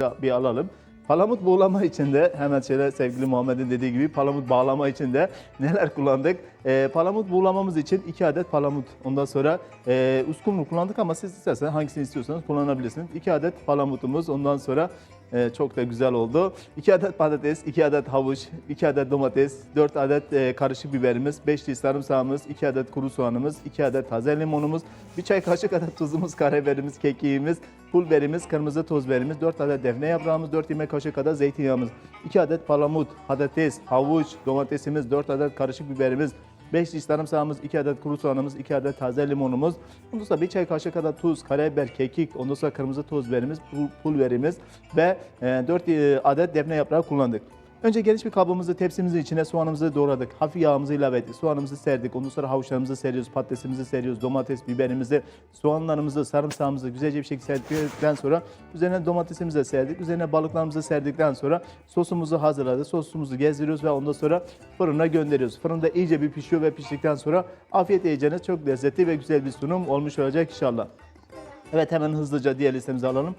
bir alalım. Palamut buğulama için de hemen şöyle sevgili Muhammed'in dediği gibi palamut bağlama için de neler kullandık? Ee, palamut buğulamamız için 2 adet palamut. Ondan sonra e, uskumru kullandık ama siz isterseniz hangisini istiyorsanız kullanabilirsiniz. 2 adet palamutumuz ondan sonra e, çok da güzel oldu. 2 adet patates, 2 adet havuç, 2 adet domates, 4 adet e, karışık biberimiz, 5 diş sarımsağımız, 2 adet kuru soğanımız, 2 adet taze limonumuz, 1 çay kaşığı kadar tuzumuz, karabiberimiz, kekiğimiz, pul biberimiz, kırmızı toz biberimiz, 4 adet defne yaprağımız, 4 yemek kaşığı kadar zeytinyağımız, 2 adet palamut, patates, havuç, domatesimiz, 4 adet karışık biberimiz, 5 diş sarımsağımız, 2 adet kuru soğanımız, 2 adet taze limonumuz, ondan sonra 1 çay kaşığı kadar tuz, karabiber, kekik, ondan sonra kırmızı toz biberimiz, pul, pulverimiz ve 4 adet defne yaprağı kullandık. Önce geniş bir kabımızı, tepsimizin içine soğanımızı doğradık. Hafif yağımızı ilave ettik. Soğanımızı serdik. Ondan sonra havuçlarımızı seriyoruz, patatesimizi seriyoruz, domates, biberimizi, soğanlarımızı, sarımsağımızı güzelce bir şekilde serdikten sonra üzerine domatesimizi de serdik. Üzerine balıklarımızı serdikten sonra sosumuzu hazırladık. Sosumuzu gezdiriyoruz ve ondan sonra fırına gönderiyoruz. Fırında iyice bir pişiyor ve piştikten sonra afiyet yiyeceğiniz çok lezzetli ve güzel bir sunum olmuş olacak inşallah. Evet hemen hızlıca diğer listemizi alalım.